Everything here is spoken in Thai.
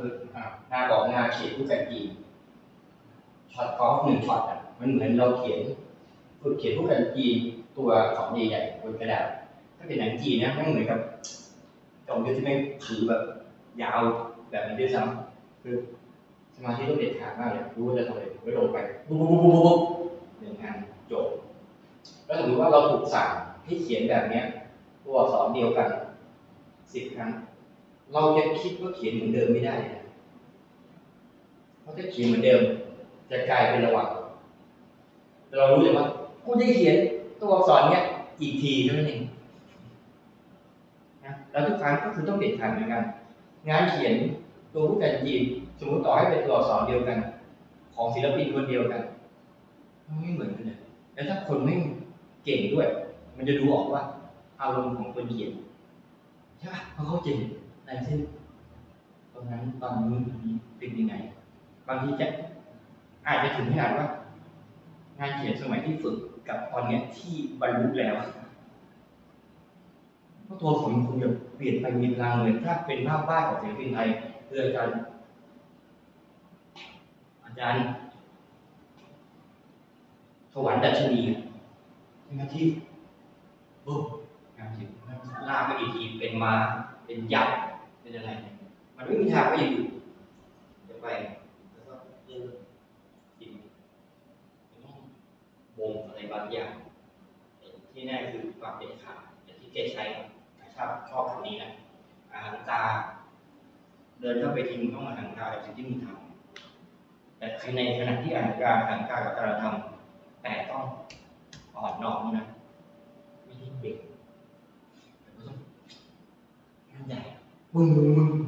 คืออ่าหน้าบอกหน้าเขียนผู้กันจีนช็อตกอล์ฟหนึ่งช็อตอะมันเหมือนเราเขียนฝึกเขียนผู้กันจีนตัวสองใหญ่ๆบนกระดาษถ้าเป็นหนังจีนนะมันเหมือนกับจอมยุทธที่ไม่ถือแบบยาวแบบนี้ด้วยซ้ำคือสมาธิต้องเด็ดขาดมากเลยรู้ว่าจะทำอะไรก็ลงไปปุ๊บปุ๊บปุ๊บปุ๊บปุ๊บหนึ่งงานจบแล้วสมมติว่าเราถูกสั่งให้เขียนแบบเนี้ยตัวอักษรเดียวกันสิบครั้ง เราจะคิดว่าเขียนเหมือนเดิมไม่ได้เพราะถ้าเขียนเหมือนเดิม จะกลายเป็นระหว่างเรารู้เลยว่ากูจะเขียนตัวอักษรเนี้ยอีกทีเท่านั้นเองนะแล้วทุกครั้งก็คือต้องเด็ดขาดเหมือนกัน งานเขียนตัวผู้กันจีนสมมติต่อให้เป็นตัวอักษรเดียวกัน ของศิลปินคนเดียวกันมันไม่เหมือนกันเลยแล้วถ้าคนไม่เก่งด้วย มันจะดูออกว่า อารมณ์ของคนเขียนใช่ป่ะเพราะเขาเจ๋ง ลายเส้นตรงนั้นตอนนู้นตอนนี้เป็นยังไง บางทีจะอาจจะถึงขนาดว่างานเขียนสมัยที่ฝึกกับตอนเนี้ยที่บรรลุแล้วเพราะตัวผมคงจะเปลี่ยนไปมีพลังเลยถ้าเป็นภาพวาดของศิลปินไทยคืออาจารย์อาจารย์สวรรค์ดัชนีเป็นอาที่ปุ๊บงานจิตลากไปอีกทีเป็นมาเป็นยักษ์ เป็นอะไร มันไม่มีทางก็ยังอยู่จะไปแล้วก็เริ่มกินต้องวงอะไรบางอย่างที่แน่คือความเด็ดขาดอย่างที่เจใช้ชอบชอบคำนี้นะอาหารตา เดินเข้าไปทีมต้องอาหารตากับสิ่งที่มึงทำแต่ในขณะที่อาหารตาอาหารตากับการทำแต่ต้องอ่อนน้อมนะ ไม่ได้เบรกแต่ก็ต้อง งา